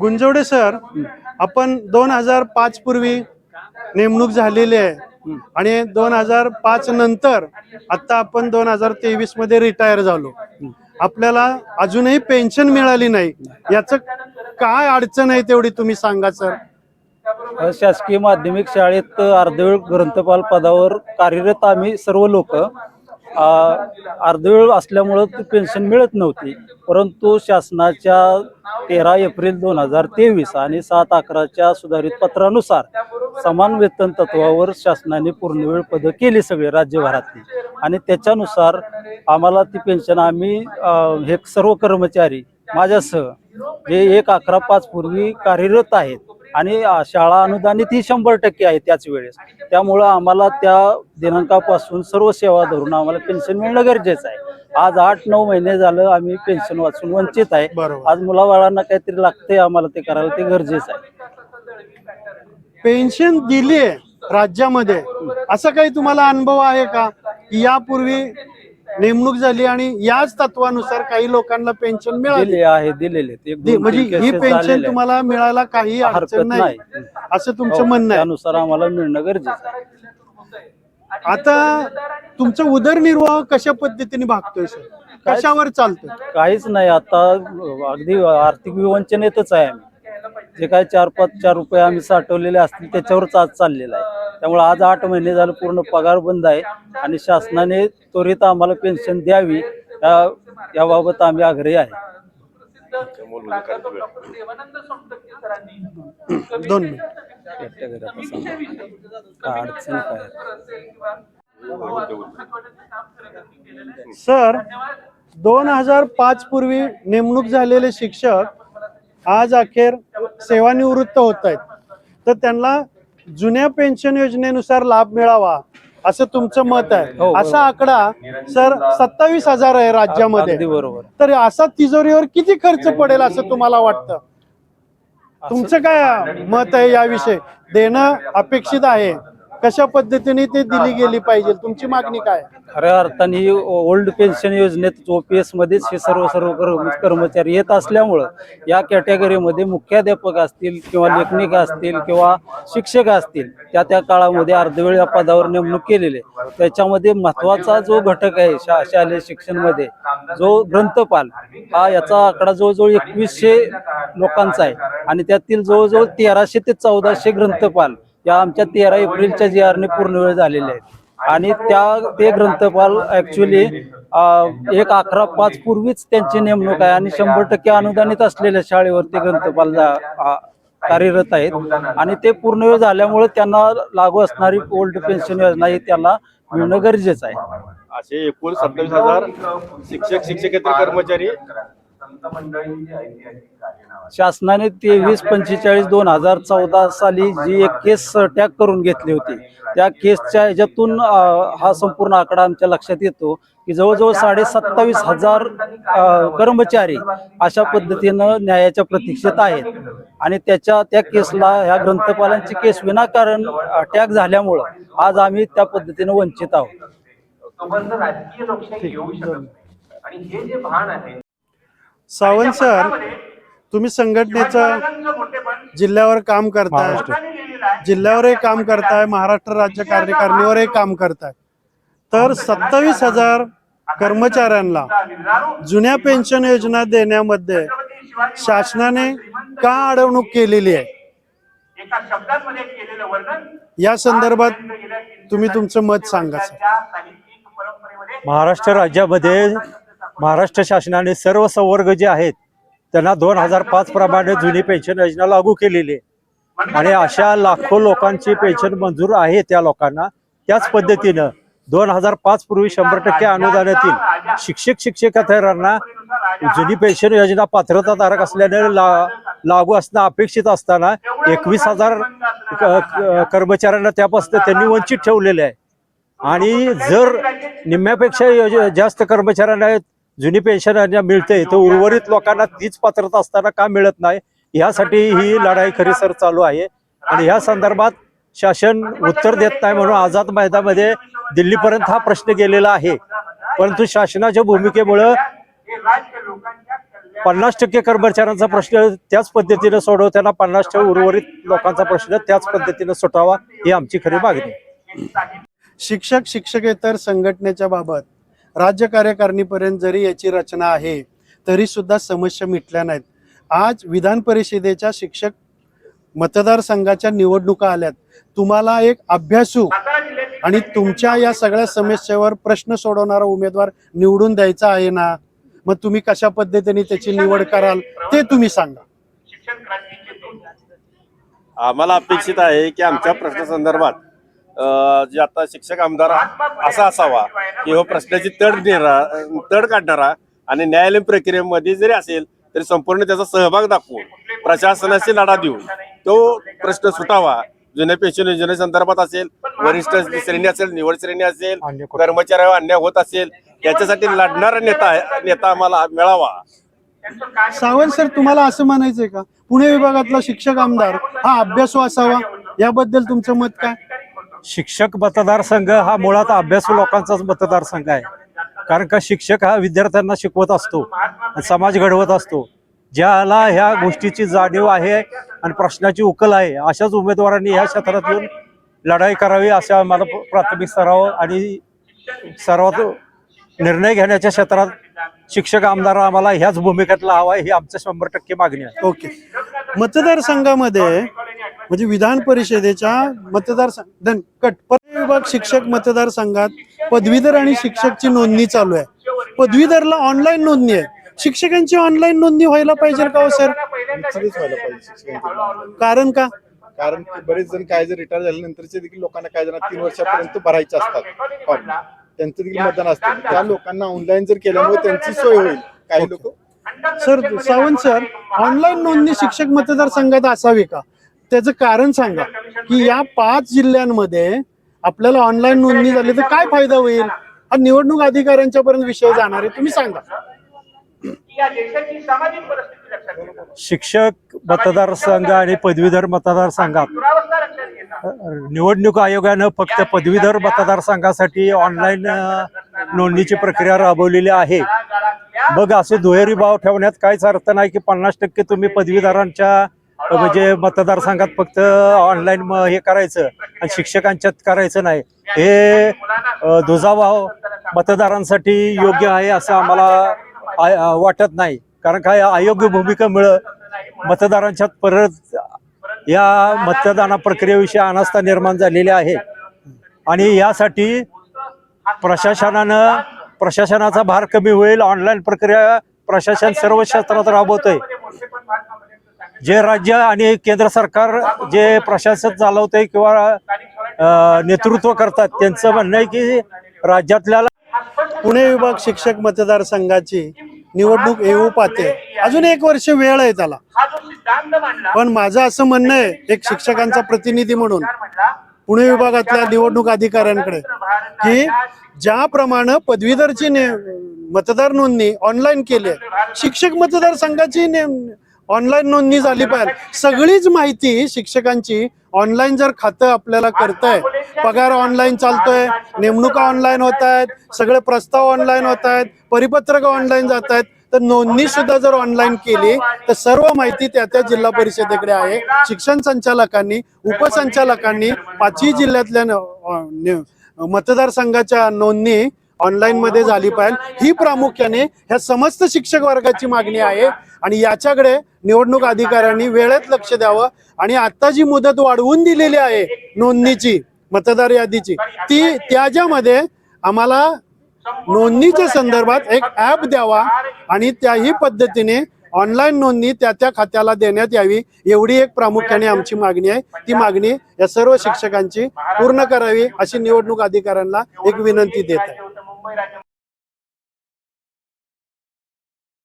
गुंजवडे sir आपण दोन हजार पाच पूर्वी नेमणूक झालेली आहे. आणि दोन हजार पाच नंतर आता आपण दोन हजार तेवीसमध्ये रिटायर झालो. आपल्याला अजूनही पेन्शन मिळाली नाही. याचं काय अडचण आहे तेवढी तुम्ही सांगा सर. शासकीय माध्यमिक शाळेत अर्धवेळ ग्रंथपाल पदावर कार्यरत आम्ही सर्व लोक अर्धवेळ असल्यामुळं ती पेन्शन मिळत नव्हती. परंतु शासनाच्या तेरा एप्रिल दोन हजार तेवीस आणि सात अकराच्या सुधारित पत्रानुसार समान वेतन तत्वावर शासनाने पूर्णवेळ पदं केली सगळे राज्यभरातली. आणि त्याच्यानुसार आम्हाला ती पेन्शन आम्ही हे सर्व कर्मचारी माझ्यासह जे एक अकरा पाच पूर्वी कार्यरत आहेत आणि शाळा अनुदानित ही शंभर टक्के आहे त्याच वेळेस. त्यामुळं आम्हाला त्या दिनांकापासून सर्व सेवा धरून आम्हाला पेन्शन मिळणं गरजेचं आहे. आज आठ नऊ महिने झालं आम्ही पेन्शन वाचून वंचित आहे. आज मुलाबाळांना काहीतरी लागतंय आम्हाला ते करायला ते गरजेचं आहे. पेन्शन दिली आहे राज्यामध्ये. असं काही तुम्हाला अनुभव आहे का? की यापूर्वी नेमणूक झाली आणि याच तत्वानुसार काही लोकांना पेन्शन मिळाली. दिले आहे दिलेले म्हणजे ही पेन्शन. तुम्हाला मिळायला काही हरकत अडचण नाही. नाही. असं तुमचं हो, म्हणणं आहे. त्यानुसार आम्हाला मिळणं गरजेचं आहे. आता तुमचा उदरनिर्वाह कशा पद्धतीने भागतोय सर? कशावर चालतोय? काहीच नाही. आता अगदी आर्थिक विवंचनेतच आहे आम्ही. जे काय चार पाच चार रुपये आम्ही साठवलेले असतील त्याच्यावरच आज चाललेलं आहे. त्यामुळे आज आठ महिने झालं पूर्ण पगार बंद आहे आणि शासनाने त्वरित आम्हाला पेन्शन द्यावी या- याबाबत आम्ही आग्रही आहे दोन? सर दोन हजार पाच पूर्वी नेमणूक झालेले शिक्षक आज अखेर सेवानिवृत्त होत आहेत तर त्यांना जुन्या पेन्शन योजनेनुसार लाभ मिळावा असं तुमचं मत आहे. हो. असा आकडा सर सत्तावीस हजार आहे राज्यामध्ये. बरोबर. तर असा तिजोरीवर किती खर्च पडेल असं तुम्हाला वाटतं? तुमचं काय मत आहे याविषयी? देणं अपेक्षित आहे. कशा पद्धतीने ते दिली गेली पाहिजे? तुमची मागणी काय? खऱ्या अर्थाने ही ओल्ड पेन्शन योजनेत ओपीएस मध्येच हे सर्व सर्व कर्म- कर्मचारी येत असल्यामुळं या कॅटेगरीमध्ये मुख्याध्यापक असतील किंवा लेखनिक असतील किंवा शिक्षक असतील त्या त्या काळामध्ये अर्धवेळ या पदावर नेमणूक केलेली आहे. त्याच्यामध्ये महत्त्वाचा जो घटक आहे शा शालेय शिक्षणमध्ये जो ग्रंथपाल हा याचा आकडा जवळजवळ एकवीसशे लोकांचा आहे. आणि त्यातील जवळजवळ तेराशे ते चौदाशे ग्रंथपाल या आमच्या तेरा एप्रिलच्या जी आरने पूर्ण वेळ झालेल्या आहेत आणि त्या ते ग्रंथपाल ऍक्च्युली एक अकरा पाच पूर्वीच त्यांची नेमणूक आहे आणि शंभर टक्के अनुदानित असलेल्या शाळेवर ते ग्रंथपाल कार्यरत आहेत. आणि ते पूर्ण वेळ झाल्यामुळे त्यांना लागू असणारी ओल्ड पेन्शन योजना ही त्यांना मिळणं गरजेचं आहे. असे एकूण सत्तावीस हजार शिक्षक शिक्षकेतर कर्मचारी शासनाने तेवीस पंचेचाळीस दोन हजार चौदा साली जी एक केस टॅग करून घेतली होती त्या केसच्या ह्याच्यातून हा संपूर्ण आकडा आमच्या लक्षात येतो की जवळजवळ साडे सत्तावीस हजार कर्मचारी अशा पद्धतीनं न्यायाच्या प्रतीक्षेत आहेत. आणि त्याच्या त्या केसला ह्या ग्रंथपालांची केस विनाकारण टॅग झाल्यामुळं आज आम्ही त्या पद्धतीनं वंचित आहोत. आणि हे जे भान आहे सावंत सर तुम्ही संघटनेचं जिल्ह्यावर काम करताय. जिल्ह्यावरही काम करताय महाराष्ट्र राज्य कार्यकारिणीवरही काम करताय. तर सत्तावीस हजार कर्मचाऱ्यांना जुन्या पेन्शन योजना देण्यामध्ये शासनाने का अडवणूक केलेली आहे? एका शब्दांमध्ये केलेलं वर्णन या संदर्भात तुम्ही तुमचं मत सांगा महाराष्ट्र राज्यामध्ये महाराष्ट्र शासनाने सर्व संवर्ग जे आहेत त्यांना दोन हजार पाच प्रमाणे जुनी पेन्शन योजना लागू केलेली आहे. आणि अशा लाखो लोकांची पेन्शन मंजूर आहे त्या लोकांना. त्याच पद्धतीनं दोन हजार पाच पूर्वी शंभर टक्के अनुदान येतील शिक्षक शिक्षकांना जुनी पेन्शन योजना पात्रताधारक असल्याने ला लागू असणं अपेक्षित असताना एकवीस हजार कर्मचाऱ्यांना त्यापासून त्यांनी वंचित ठेवलेले आहे. आणि जर निम्म्यापेक्षा जास्त कर्मचाऱ्यांना जुनी पेन्शन मिळते. तर उर्वरित लोकांना तीच पात्रता असताना का मिळत नाही? यासाठी ही लढाई खरीसर चालू आहे. आणि या संदर्भात शासन उत्तर देत नाही म्हणून आझाद मैदानामध्ये दिल्लीपर्यंत हा प्रश्न गेलेला आहे. परंतु शासनाच्या भूमिकेमुळं पन्नास टक्के कर्मचाऱ्यांचा प्रश्न त्याच पद्धतीने सोडवताना पन्नास टक्के उर्वरित लोकांचा प्रश्न त्याच पद्धतीने सुटावा ही आमची खरी मागणी. शिक्षक शिक्षकेतर संघटनेच्या बाबत राज्य कार्यकारिणीपर्यंत जरी याची रचना आहे तरी सुद्धा समस्या मिटल्या नाहीत. आज विधान परिषदेच्या शिक्षक मतदारसंघाच्या निवडणुका आल्यात. तुम्हाला एक अभ्यासू आणि तुमच्या या सगळ्या समस्येवर प्रश्न सोडवणारा उमेदवार निवडून द्यायचा आहे ना? मग तुम्ही कशा पद्धतीने त्याची निवड कराल ते तुम्ही सांगा. आम्हाला अपेक्षित आहे की आमच्या प्रश्नासंदर्भात जे आता शिक्षक आमदार असा असावा की हो प्रश्नाची तड नेरा तड काढणारा आणि न्यायालयीन प्रक्रियेमध्ये जरी असेल तरी संपूर्ण त्याचा सहभाग दाखवून प्रशासनाशी लढा देऊन तो प्रश्न सुटावा. जुन्या पेन्शन योजनेसंदर्भात असेल वरिष्ठ श्रेणी असेल निवड श्रेणी असेल कर्मचाऱ्यावर अन्याय होत असेल याच्यासाठी लढणारा नेता नेता आम्हाला मिळावा. सावंत सर तुम्हाला असं म्हणायचंय का? पुणे विभागातला शिक्षक आमदार हा अभ्यासू असावा? याबद्दल तुमचं मत काय? शिक्षक मतदारसंघ हा मुळात अभ्यासू लोकांचाच मतदारसंघ आहे. कारण का शिक्षक हा विद्यार्थ्यांना शिकवत असतो आणि समाज घडवत असतो. ज्याला ह्या गोष्टीची जाणीव आहे आणि प्रश्नाची उकल आहे अशाच उमेदवारांनी ह्या क्षेत्रात येऊन लढाई करावी अशा आम्हाला प्राथमिक स्तरावर आणि सर्वात निर्णय घेण्याच्या क्षेत्रात शिक्षक आमदार आम्हाला ह्याच भूमिकेतला हवा आहे ही आमचं शंभर टक्के मागणी आहे. ओके. मतदारसंघामध्ये म्हणजे विधान परिषदेच्या मतदार धन कट. पदवी विभाग शिक्षक मतदारसंघात पदवीधर आणि शिक्षकची नोंदणी चालू आहे. पदवीधरला ऑनलाईन नोंदणी आहे. शिक्षकांची ऑनलाईन नोंदणी व्हायला पाहिजे का हो सर व्हायला पाहिजे. कारण का? कारण की बरेच जण काय जर रिटायर झाल्यानंतरचे देखील लोकांना काय जण तीन वर्षापर्यंत भरायचे असतात. फॉर्म त्यांचं देखील मतदान असतं. त्या लोकांना ऑनलाईन जर केल्यामुळे त्यांची सोय होईल. काही लोक? सर सावंत सर ऑनलाईन नोंदणी शिक्षक मतदारसंघात असावी का? त्याचं कारण सांगा. की या पाच जिल्ह्यांमध्ये आपल्याला ऑनलाईन नोंदणी झाली तर काय फायदा होईल? हा निवडणूक अधिकाऱ्यांच्या पर्यंत विषय जाणार आहे तुम्ही सांगा. शिक्षक मतदारसंघ आणि पदवीधर मतदारसंघात. निवडणूक आयोगानं फक्त पदवीधर मतदारसंघासाठी ऑनलाईन नोंदणीची प्रक्रिया राबवलेली आहे. मग असे दुहेरी भाव ठेवण्यात काहीच अर्थ नाही की पन्नास टक्के तुम्ही पदवीधरांच्या म्हणजे मतदारसंघात फक्त ऑनलाईन हे करायचं आणि शिक्षकांच्यात करायचं नाही. हे दुजाभाव मतदारांसाठी योग्य आहे असं आम्हाला वाटत नाही. कारण काय अयोग्य भूमिका मिळ मतदारांच्यात परत या मतदाना प्रक्रियेविषयी अनास्था निर्माण झालेली आहे. आणि यासाठी प्रशासनानं प्रशासनाचा भार कमी होईल. ऑनलाईन प्रक्रिया प्रशासन सर्व क्षेत्रात राबवतंय. जे राज्य आणि केंद्र सरकार जे प्रशासन चालवते किंवा नेतृत्व करतात त्यांचं म्हणणं आहे की राज्यातल्या पुणे विभाग शिक्षक मतदारसंघाची निवडणूक येऊ पाहते. अजून एक वर्ष वेळ आहे त्याला. पण माझं असं म्हणणं आहे एक शिक्षकांचा प्रतिनिधी म्हणून पुणे विभागातल्या निवडणूक अधिकाऱ्यांकडे की ज्याप्रमाणे पदवीधरची मतदार नोंदणी ऑनलाईन केली आहे शिक्षक मतदारसंघाची ऑनलाईन नोंदणी झाली पाहिजे. सगळीच माहिती शिक्षकांची ऑनलाईन जर खातं आपल्याला करताय पगार ऑनलाईन चालतोय नेमणुका ऑनलाईन होत आहेत सगळे प्रस्ताव ऑनलाईन होत आहेत परिपत्रक ऑनलाईन जात आहेत. तर नोंदणी सुद्धा जर ऑनलाईन केली तर सर्व माहिती त्या त्या जिल्हा परिषदेकडे आहे. शिक्षण संचालकांनी उपसंचालकांनी पाचही जिल्ह्यातल्या मतदारसंघाच्या नोंदणी ऑनलाईन मध्ये झाली पाहिजे. ही प्रामुख्याने ह्या समस्त शिक्षक वर्गाची मागणी आहे. आणि याच्याकडे निवडणूक अधिकाऱ्यांनी वेळेत लक्ष द्यावं आणि आता जी मुदत वाढवून दिलेली आहे नोंदणीची मतदार यादीची ती त्याच्यामध्ये आम्हाला नोंदणीच्या संदर्भात एक ऍप द्यावा आणि त्याही पद्धतीने ऑनलाईन नोंदणी त्या त्या खात्याला देण्यात यावी एवढी एक प्रामुख्याने आमची मागणी आहे. ती मागणी या सर्व शिक्षकांची पूर्ण करावी अशी निवडणूक अधिकाऱ्यांना एक विनंती देत आहे.